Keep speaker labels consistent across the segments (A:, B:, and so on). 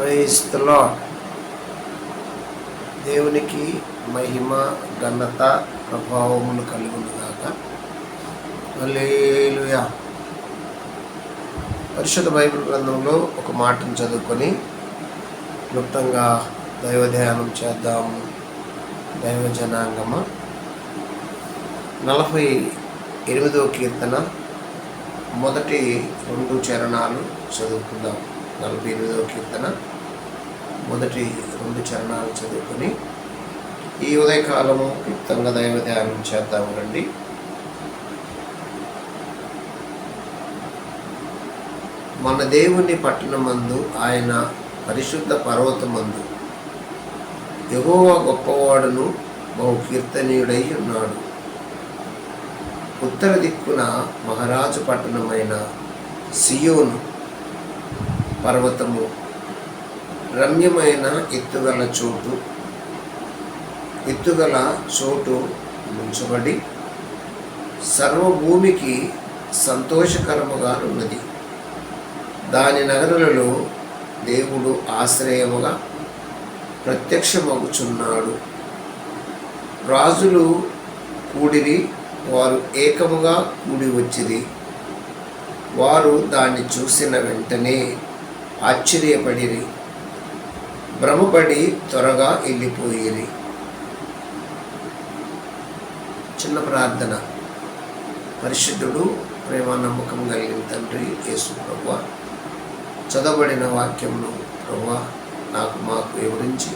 A: క్రైస్తలో దేవునికి మహిమ ఘనత ప్రభావములు కలుగునుగాక హల్లెలూయా. పరిశుద్ధ బైబిల్ గ్రంథంలో ఒక మాటను చదువుకొని క్లుప్తంగా దైవ ధ్యానం చేద్దాము దైవ జనాంగమ నలభై ఎనిమిదవ కీర్తన మొదటి రెండు చరణాలు చదువుకుందాం. నలభై ఎనిమిదవ కీర్తన. మొదటి రెండు చరణాలు చదువుకొని ఈ ఉదయకాలము క్లుప్తంగా దైవ ధ్యానం చేద్దాము రండి. మన దేవుని పట్టణమందు ఆయన పరిశుద్ధ పర్వతమందు ఎగువ గొప్పవాడును బహు కీర్తనీయుడై ఉన్నాడు. ఉత్తర దిక్కున మహారాజు పట్టణమైన సియోను పర్వతము రమ్యమైన ఎత్తుగల చోటు. ఎత్తుగల చోటు ఉంచబడి సర్వభూమికి సంతోషకరముగా ఉన్నది దాని నగరులలో దేవుడు ఆశ్రయముగా ప్రత్యక్షమగుచున్నాడు. రాజులు కూడిరి వారు ఏకముగా కూడి వచ్చిరి. వారు దాన్ని చూసిన వెంటనే ఆశ్చర్యపడిరి. భ్రమపడి త్వరగా వెళ్ళిపోయేది. చిన్న ప్రార్థన. పరిశుద్ధుడు ప్రేమ నమ్మకం కలిగిన తండ్రి యేసు ప్రభు చదవబడిన వాక్యంను ప్రభు నాకు మాకు వివరించి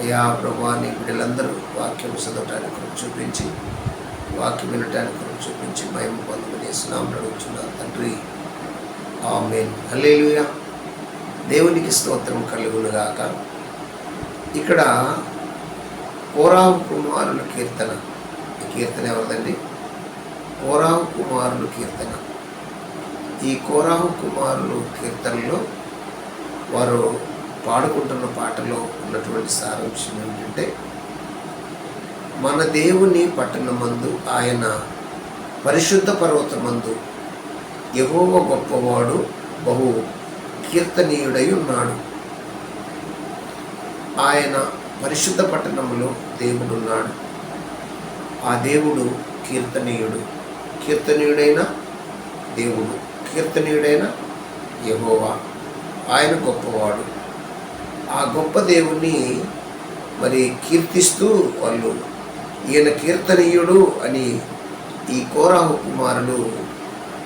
A: అయ్యా ప్రభా నీ బిడ్డలందరూ వాక్యం చదవటానికి కొరకు చూపించి వాక్యం వినటానికి కొరకు చూపించి భయం పొందమని స్నామం నడుగుతున్నారు తండ్రి ఆమెన్. హల్లెలూయా. దేవునికి స్తోత్రం కలుగునుగాక. ఇక్కడ కోరావు కుమారుల కీర్తన. ఈ కీర్తన ఎవరిదండి? కోరావు కుమారులు కీర్తన. ఈ కోరావు కుమారులు కీర్తనలో వారు పాడుకుంటున్న పాటలో ఉన్నటువంటి సారాంశం ఏంటంటే మన దేవుని పట్టణమందు ఆయన పరిశుద్ధ పర్వతమందు యహోవ గొప్పవాడు బహు కీర్తనీయుడై ఉన్నాడు ఆయన పరిశుద్ధ పట్టణంలో దేవుడున్నాడు. ఆ దేవుడు కీర్తనీయుడు. కీర్తనీయుడైన దేవుడు. కీర్తనీయుడైన యహోవా. ఆయన గొప్పవాడు. ఆ గొప్ప దేవుణ్ణి మరి కీర్తిస్తూ వాళ్ళు ఈయన కీర్తనీయుడు అని ఈ కోరాహు కుమారులు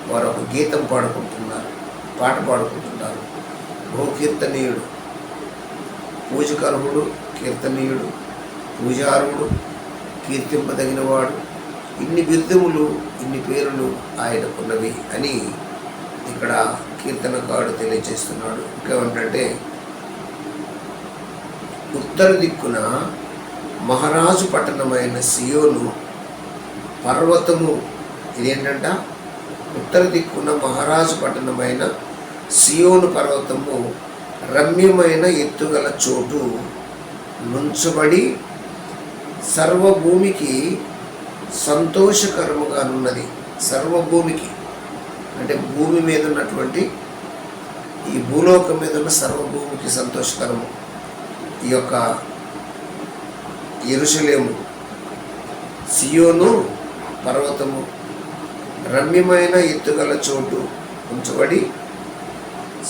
A: వారు ఒక గీతం పాడుకుంటున్నారు పాట పాడుకుంటున్నారు. బహు కీర్తనీయుడు. పూజకర్ముడు కీర్తనీయుడు పూజారుడు కీర్తింపదగినవాడు. ఇన్ని బిరుదములు ఇన్ని పేర్లు ఆయనకున్నవి అని ఇక్కడ కీర్తనకారుడు తెలియజేస్తున్నాడు. ఇంకేమంటే ఉత్తర దిక్కున మహారాజు పట్టణమైన సియోను పర్వతము ఇదేంటంట? ఉత్తర దిక్కున మహారాజు పట్టణమైన సియోను పర్వతము రమ్యమైన ఎత్తుగల చోటు నుంచబడి సర్వభూమికి సంతోషకరముగా ఉన్నది సర్వభూమికి. అంటే భూమి మీద ఉన్నటువంటి ఈ భూలోకం మీద ఉన్న సర్వభూమికి సంతోషకరము. ఈ యొక్క ఎరుసలేము సియోను పర్వతము రమ్యమైన ఎత్తుగల చోటు ఉంచబడి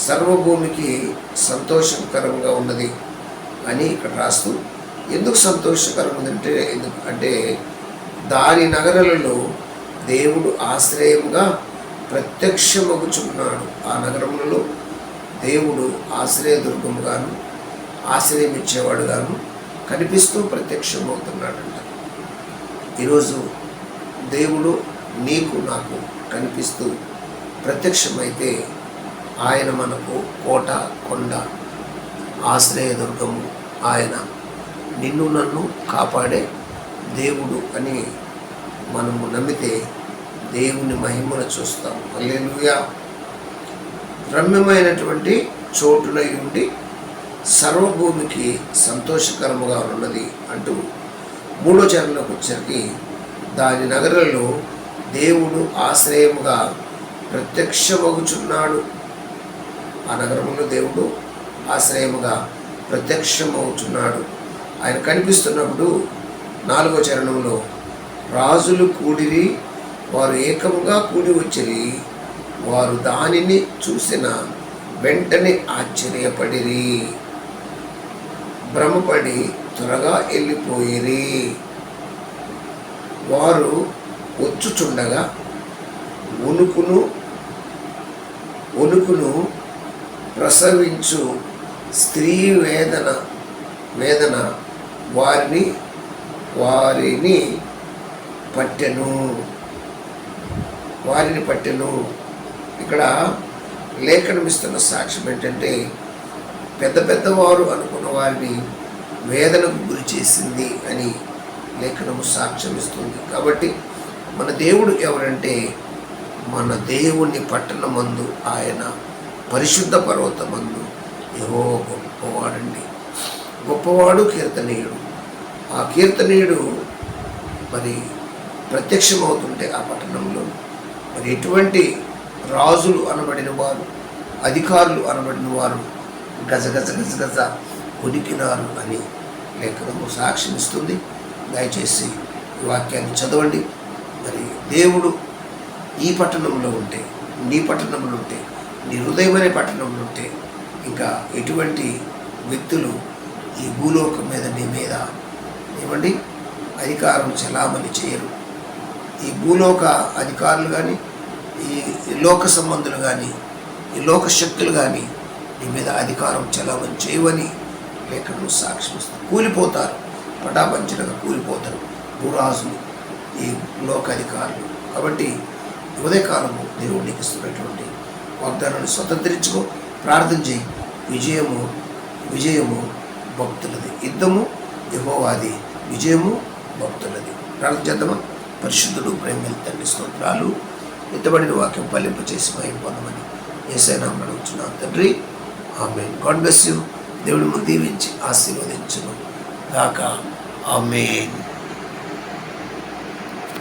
A: సర్వభూమికి సంతోషకరంగా ఉన్నది అని ఇక్కడ రాస్తూ ఎందుకు సంతోషకరం ఉందంటే ఎందుకు అంటే దాని నగరాలలో దేవుడు ఆశ్రయంగా ప్రత్యక్షమగుచున్నాడు. ఆ నగరములలో దేవుడు ఆశ్రయదుర్గముగాను ఆశ్రయమిచ్చేవాడుగాను కనిపిస్తూ ప్రత్యక్షమవుతున్నాడంట. ఈరోజు దేవుడు నీకు నాకు కనిపిస్తూ ప్రత్యక్షమైతే ఆయన మనకు కోట కొండ ఆశ్రయదుర్గము ఆయన నిన్ను నన్ను కాపాడే దేవుడు అని మనము నమ్మితే దేవుని మహిమను చూస్తాం. అల్లెలుయా రమ్యమైనటువంటి చోటునై ఉండి సర్వభూమికి సంతోషకరముగా ఉన్నది అంటూ మూడో చరణంలోకి వచ్చరికి దాని నగరంలో దేవుడు ఆశ్రయముగా ప్రత్యక్షమగుచున్నాడు. ఆ నగరములో దేవుడు ఆశ్రయముగా ప్రత్యక్షమవుతున్నాడు ఆయన కనిపిస్తున్నప్పుడు నాలుగో చరణంలో రాజులు కూడిరి వారు ఏకముగా కూడి వచ్చిరి వారు దానిని చూసిన వెంటనే ఆశ్చర్యపడిరి. భ్రమపడి త్వరగా వెళ్ళిపోయిరి. వారు వచ్చుచుండగా ఉనుకును ఉనుకును ప్రసవించు స్త్రీ వేదన వేదన వారిని వారిని పట్టెను. వారిని పట్టెను. ఇక్కడ లేఖనం ఇస్తున్న సాక్ష్యం ఏంటంటే పెద్ద పెద్దవారు అనుకున్న వారిని వేదనకు గురి చేసింది అని లేఖనము సాక్ష్యం ఇస్తుంది కాబట్టి మన దేవుడు ఎవరంటే మన దేవుని పట్టణమందు ఆయన. పరిశుద్ధ పర్వతమందు ఏవో గొప్పవాడండి. గొప్పవాడు కీర్తనీయుడు. ఆ కీర్తనీయుడు మరి ప్రత్యక్షమవుతుంటే ఆ పట్టణంలో మరి ఎటువంటి రాజులు అనబడిన వారు అధికారులు అనబడిన వారు గజ గజ గజ గజ ఉనికినారు అని లేఖనము సాక్ష్యం దయచేసి ఈ వాక్యాన్ని చదవండి. మరి దేవుడు ఈ పట్టణంలో ఉంటే నీ పట్టణంలో ఉంటే నీ హృదయమనే పట్టణంలో ఉంటే ఇంకా ఎటువంటి వ్యక్తులు ఈ భూలోకం మీద నీ మీద ఏమండి? అధికారం చలామణి చేయరు. ఈ భూలోక అధికారులు కానీ ఈ లోక సంబంధులు కానీ ఈ లోక శక్తులు కానీ నీ మీద అధికారం చలామణి చేయవని లేఖను సాక్షిస్తారు కూలిపోతారు. పటాపంచలుగా కూలిపోతారు భూరాజులు ఈ లోక అధికారులు కాబట్టి ఉదయకాలము దేవుడికి ఇస్తున్నటువంటి వాగ్దానాన్ని స్వతంత్రించుకో. ప్రార్థన చేయి. విజయము విజయము భక్తులది. యుద్ధము యహోవాది. విజయము భక్తులది. ప్రార్థన చేద్దామా? పరిశుద్ధుడు ప్రేమ తండ్రి స్తోత్రాలు. ఎత్తబడిన వాక్యం పలింపు చేసి మహిం పొందమని ఏసైనా అడుగుతున్నాం తండ్రి ఆమె గాడ్ బ్లెస్ యూ. దేవుడు దీవించి ఆశీర్వదించును. కాక ఆమెన్.